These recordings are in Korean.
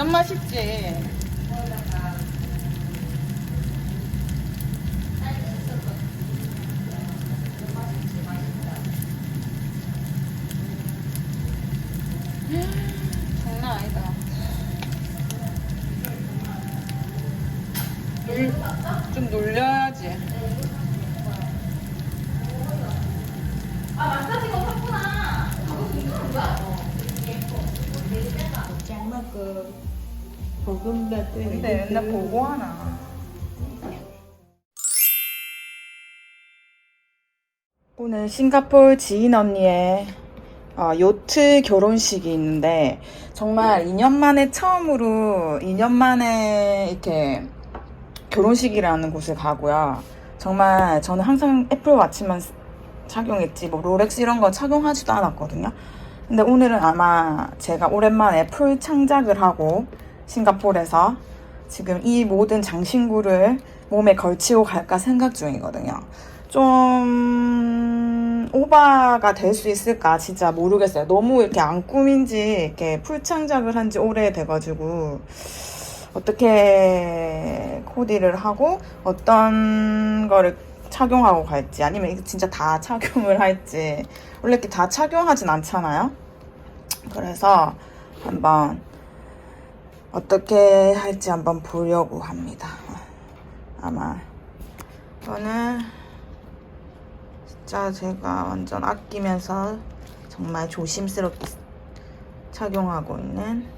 완전 맛있지. 장난 아니다. 놀, 좀 놀려야지. 장막 그 볶음 같은 근데 맨날 보고 하나. 오늘 싱가포르 지인 언니의 어, 요트 결혼식이 있는데 정말 2년 만에 처음으로 2년 만에 이렇게 결혼식이라는 곳을 가고요. 정말 저는 항상 애플워치만 쓰- 착용했지 뭐 롤렉스 이런 거 착용하지도 않았거든요. 근데 오늘은 아마 제가 오랜만에 풀 창작을 하고 싱가포르에서 지금 이 모든 장신구를 몸에 걸치고 갈까 생각 중이거든요. 좀 오바가 될 수 있을까 진짜 모르겠어요. 너무 이렇게 안 꾸민지 이렇게 풀 창작을 한 지 오래 돼가지고 어떻게 코디를 하고 어떤 거를 착용하고 갈지 아니면 이거 진짜 다 착용을 할지 원래 이렇게 다 착용하진 않잖아요. 그래서 한번 어떻게 할지 한번 보려고 합니다. 아마 저는 진짜 제가 완전 아끼면서 정말 조심스럽게 착용하고 있는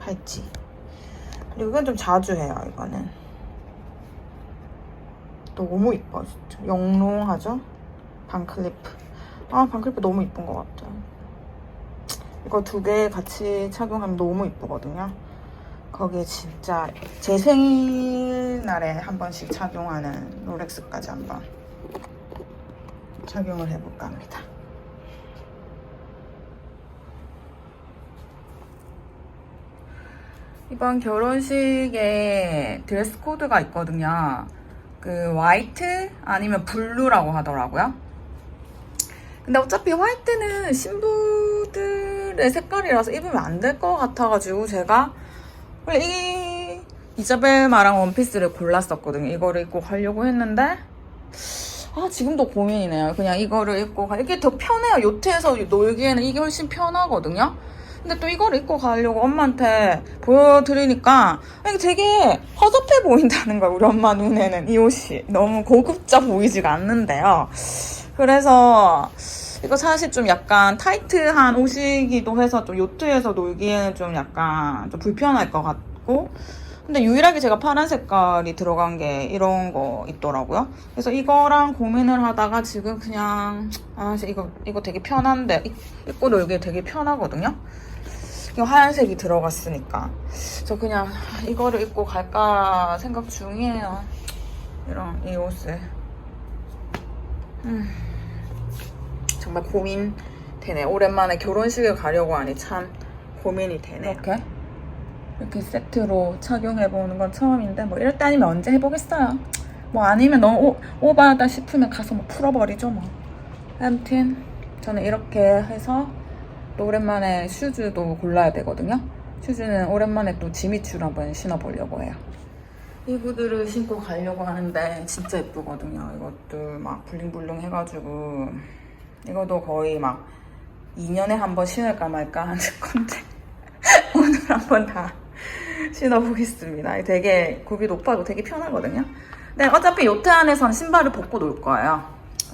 팔찌. 그리고 이건 좀 자주 해요, 이거는. 너무 이뻐, 진짜. 영롱하죠? 반클리프. 아, 반클리프 너무 이쁜 것 같아요. 이거 두 개 같이 착용하면 너무 이쁘거든요. 거기에 진짜 제 생일날에 한 번씩 착용하는 롤렉스까지 한번 착용을 해볼까 합니다. 이번 결혼식에 드레스 코드가 있거든요. 그 화이트 아니면 블루라고 하더라고요. 근데 어차피 화이트는 신부들의 색깔이라서 입으면 안 될 것 같아가지고 제가 원래 이 이자벨마랑 원피스를 골랐었거든요. 이거를 입고 가려고 했는데 아 지금도 고민이네요. 그냥 이거를 입고 가 이게 더 편해요. 요트에서 놀기에는 이게 훨씬 편하거든요. 근데 또 이걸 입고 가려고 엄마한테 보여드리니까 이게 되게 허접해 보인다는 거야. 우리 엄마 눈에는 이 옷이 너무 고급져 보이지가 않는데요. 그래서 이거 사실 좀 약간 타이트한 옷이기도 해서 좀 요트에서 놀기에는 좀 약간 좀 불편할 것 같고 근데 유일하게 제가 파란 색깔이 들어간 게 이런 거 있더라고요. 그래서 이거랑 고민을 하다가 지금 그냥 아 이거 이거 되게 편한데 입- 입고 놀기 되게 편하거든요. 이거 하얀색이 들어갔으니까 저 그냥 이거를 입고 갈까 생각 중이에요. 이런 이 옷을. 음. 정말 고민 되네. 오랜만에 결혼식을 가려고 하니 참 고민이 되네. 이렇게 이렇게 세트로 착용해 보는 건 처음인데 뭐 이럴 때 아니면 언제 해보겠어요. 뭐 아니면 너무 오, 오버하다 싶으면 가서 뭐 풀어버리죠 뭐. 아무튼 저는 이렇게 해서 또 오랜만에 슈즈도 골라야 되거든요. 슈즈는 오랜만에 또 지미추를 한번 신어보려고 해요. 이 구두를 신고 가려고 하는데 진짜 예쁘거든요. 이것도 막 블링블링 해가지고 이것도 거의 막 2년에 한 번 신을까 말까 하는 건데 오늘 한번 다 신어보겠습니다. 되게 굽이 높아도 되게 편하거든요. 근데 어차피 요트 안에선 신발을 벗고 놀 거예요.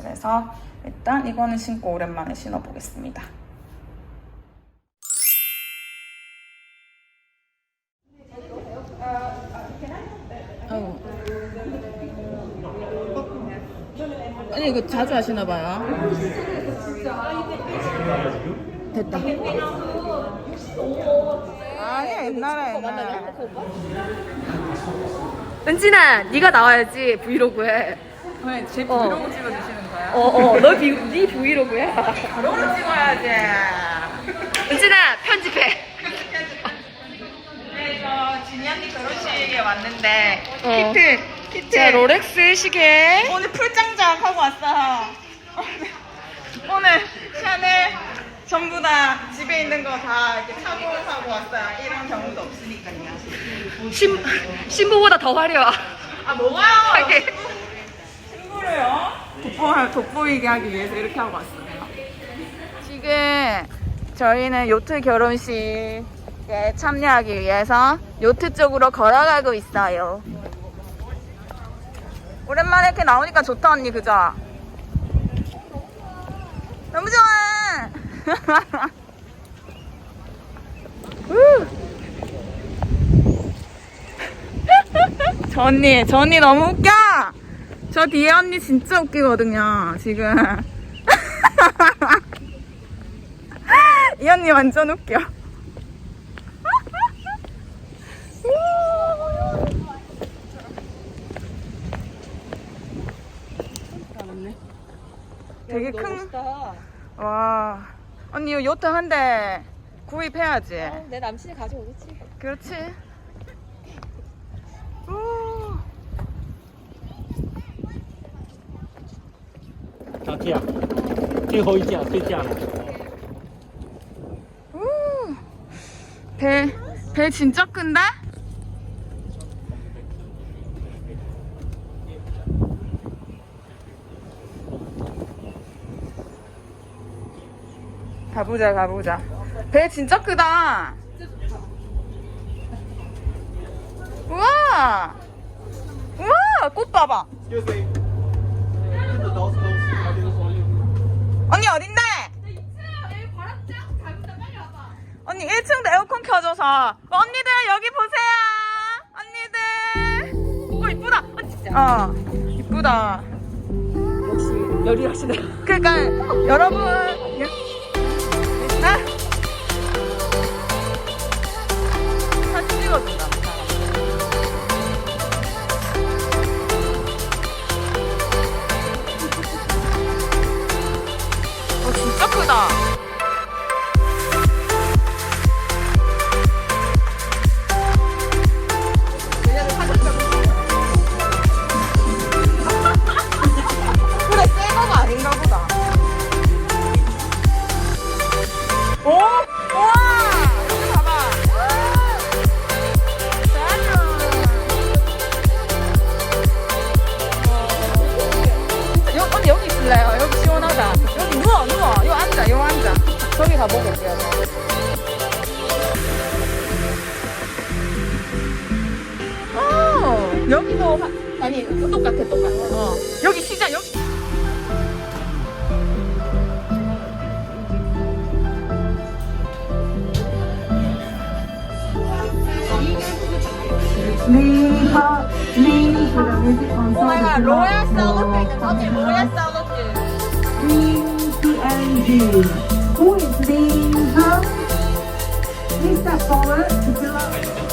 그래서 일단 이거는 신고 오랜만에 신어보겠습니다. 아니 이거 자주 하시나 봐요. 됐다. 아니 옛날에 옛날에. 은진아, 네가 나와야지 브이로그에. 왜, 제 어. 브이로그 찍어주시는 거예요? 어, 어, 너 비, 네 브이로그야. 브이로그 찍어야지. 은진아, 편집해. 네, 저 진이 언니 결혼식에 왔는데 어. 키트, 키트. 자, 롤렉스 시계. 오늘 풀장작 하고 왔어요. 오늘 샤넬 전부 다 집에 있는 거 다 이렇게 차고 사고 왔어요. 이런 경우도 없으니까요. 신, 신부보다 더 화려하. 아 뭐가요? 하게. 친구를요? 돋보, 돋보이게 하기 위해서 이렇게 하고 왔어요. 지금 저희는 요트 결혼식에 참여하기 위해서 요트 쪽으로 걸어가고 있어요. 오랜만에 이렇게 나오니까 좋다 언니 그죠? 너무 좋아. 우! 저 언니, 저 언니 너무 웃겨. 저 뒤에 언니 진짜 웃기거든요, 지금. 이 언니 완전 웃겨. 되게 큰. 멋있다. 와. 언니 이거 요트 한 대 구입해야지. 아, 내 남친이 가져오겠지. 그렇지. 오. 자, 뛰어. 뛰어, 뛰어, 뛰어. 오. 배, 배 진짜 큰데? 가보자, 가보자. 배 진짜 크다. 우와! 우와! 꽃 봐봐. 언니 어딘데? 언니 1층도 에어컨 켜줘서 언니들 여기 보세요 언니들 오 이쁘다 어, 어 이쁘다 역시 열일하시네 그러니까 여러분 똑같아 똑같아 어. 여기 시작 여기 오마이갓 로얄 샐러드 있는 저기 로얄 샐러드 Who is her? Please step forward to fill out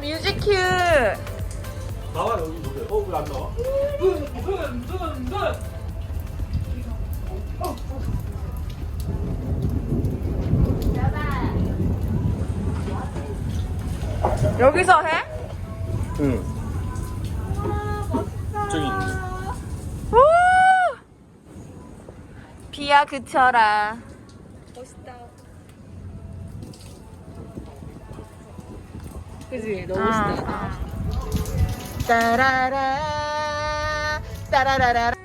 뮤직큐 나와 여기 노래. 어, 왜 안 나와? 여기서 해? 응. 저기 있네. 우! 비야 그쳐라 멋있다. 그지? 너무 아, 멋있다. 아. 따라라 따라라라